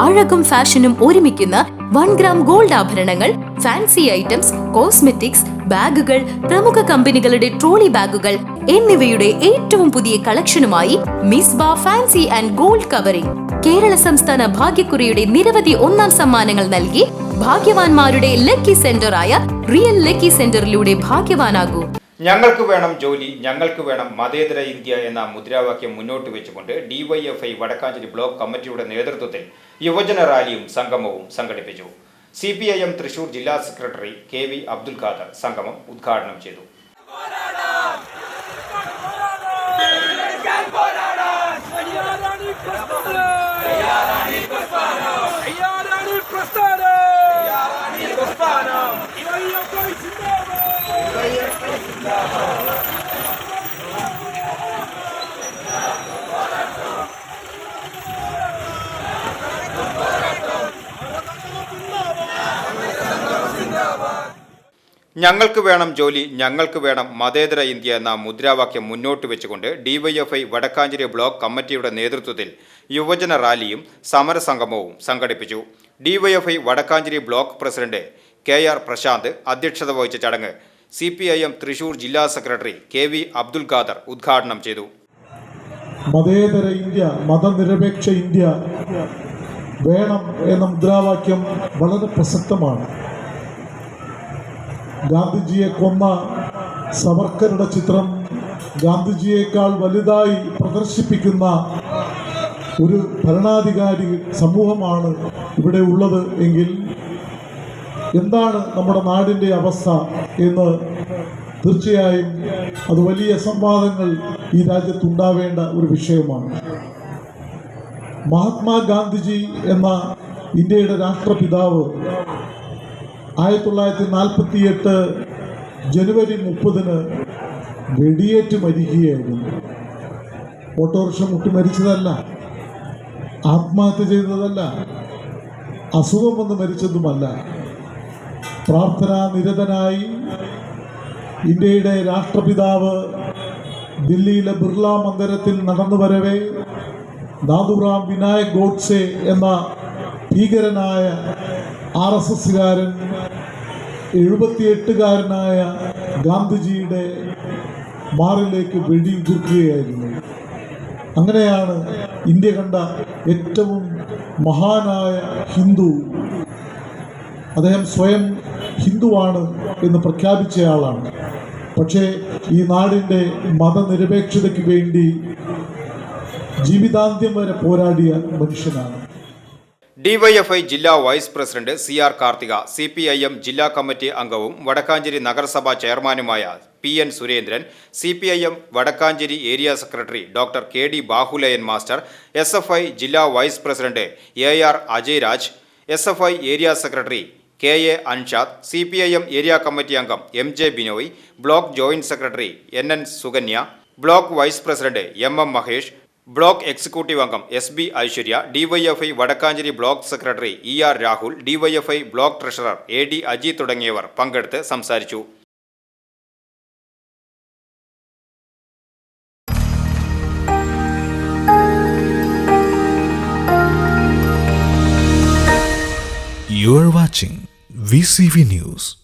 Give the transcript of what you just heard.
അഴകും ഫാഷനും ഒരുമിക്കുന്ന one gram gold ആഭരണങ്ങൾ ഫാൻസി ഐറ്റംസ് കോസ്മെറ്റിക്സ് ബാഗുകൾ പ്രമുഖ കമ്പനികളുടെ ട്രോളി ബാഗുകൾ എന്നിവയുടെ ഏറ്റവും പുതിയ കളക്ഷനുമായി മിസ് ബാ fancy and gold covering. Kerala സംസ്ഥാന ഭാഗ്യക്കുറിയുടെ നിരവധി ഒന്നാം സമ്മാനങ്ങൾ നൽകി ഭാഗ്യവാന്മാരുടെ ലക്കി സെന്ററായ റിയൽ ലക്കി സെന്ററിലൂടെ ഭാഗ്യവാനാകൂ. ഞങ്ങൾക്ക് വേണം ജോലി ഞങ്ങൾക്ക് വേണം മതേതര ഇന്ത്യ എന്ന മുദ്രാവാക്യം മുന്നോട്ട് വെച്ചുകൊണ്ട് ഡിവൈഎഫ്ഐ വടക്കാഞ്ചേരി ബ്ലോക്ക് കമ്മിറ്റിയുടെ നേതൃത്വത്തിൽ യുവജന റാലിയും സംഗമവും സംഘടിപ്പിച്ചു. C P I M Thrissur ജില്ലാ secretary K V Abdul Khader സംഗമം ഉദ്ഘാടനം ചെയ്തു. പ്രസ്ഥാനം അയ്യാറാണി പ്രസ്ഥാനം ഡിവൈഎഫ്ഐ സിന്ദാബാദ് ഞങ്ങൾക്ക് വേണം ജോലി ഞങ്ങൾക്ക് വേണം മതേതര ഇന്ത്യ എന്ന മുദ്രാവാക്യം മുന്നോട്ട് വെച്ചുകൊണ്ട് ഡിവൈഎഫ്ഐ വടക്കാഞ്ചേരി ബ്ലോക്ക് കമ്മിറ്റിയുടെ നേതൃത്വത്തിൽ യുവജന റാലിയും സമരസംഗമവും സംഘടിപ്പിച്ചു. DYFI Vadakkanchery block president K R Prashanth അധ്യക്ഷത വഹിച്ച ചടങ്ങ് C P I M Thrissur ജില്ലാ secretary K V Abdul Khader ഉദ്ഘാടനം ചെയ്തു. മതേതര ഇന്ത്യ മതനിരപേക്ഷ ഇന്ത്യ വേണം എന്ന മുദ്രാവാക്യം വളരെ പ്രസക്തമാണ്. ഗാന്ധിജിയെ കൊന്ന സവർക്കറുടെ ചിത്രം ഗാന്ധിജിയേക്കാൾ വലുതായി പ്രദർശിപ്പിക്കുന്ന ഒരു ഭരണാധികാരി സമൂഹമാണ് ഇവിടെ ഉള്ളത് എങ്കിൽ എന്താണ് നമ്മുടെ നാടിന്റെ അവസ്ഥ എന്ന് തീർച്ചയായും അത് വലിയ സംവാദങ്ങൾ ഈ രാജ്യത്തുണ്ടാവേണ്ട ഒരു വിഷയമാണ്. മഹാത്മാഗാന്ധിജി എന്ന ഇന്ത്യയുടെ രാഷ്ട്രപിതാവ് ആയിരത്തി തൊള്ളായിരത്തി നാൽപ്പത്തി എട്ട് ജനുവരി മുപ്പതിന് വെടിയേറ്റ് മരിക്കുകയായിരുന്നു. ഓട്ടോറിക്ഷ മുട്ടി മരിച്ചതല്ല. ആത്മഹത്യ ചെയ്തതല്ല. അസുഖം വന്ന് മരിച്ചതുമല്ല. പ്രാർത്ഥനാ നിരതനായി ഇന്ത്യയുടെ രാഷ്ട്രപിതാവ് ദില്ലിയിലെ ബിർള മന്ദിരത്തിൽ നടന്നു വരവേ ദാദുറാം വിനായക് ഗോഡ്സെ എന്ന ഭീകരനായ ആർ എസ് എസ്സുകാരൻ എഴുപത്തിയെട്ടുകാരനായ ഗാന്ധിജിയുടെ മാറിലേക്ക് വെടിയുതിർക്കുകയായിരുന്നു. അങ്ങനെയാണ് ഇന്ത്യ കണ്ട ഏറ്റവും മഹാനായ ഹിന്ദു. അദ്ദേഹം സ്വയം ഹിന്ദുവാണ് എന്ന് പ്രഖ്യാപിച്ചയാളാണ് പക്ഷേ ഈ നാടിന്റെ മതനിരപേക്ഷതയ്ക്ക് വേണ്ടി ജീവിതാന്ത്യം വരെ പോരാടിയ മനുഷ്യനാണ്. ഡിവൈഎഫ്ഐ ജില്ലാ vice president C R Karthika C P I M ജില്ലാ കമ്മിറ്റി അംഗവും വടക്കാഞ്ചേരി നഗരസഭാ ചെയർമാനുമായ P N Surendran C P I M Vadakkanchery area secretary doctor K D Bahulayan master S F I ജില്ലാ vice president A R Ajay Raj S F I area secretary K A Anshad C P I M area committee അംഗം M J Binoy block joint secretary N N Sukanya block vice president M M Mahesh block executive അംഗം S B Aishwarya DYFI Vadakkanchery block secretary E R Rahul DYFI block treasurer A D Aji തുടങ്ങിയവർ പങ്കെടുത്ത് സംസാരിച്ചു You watching VCV News.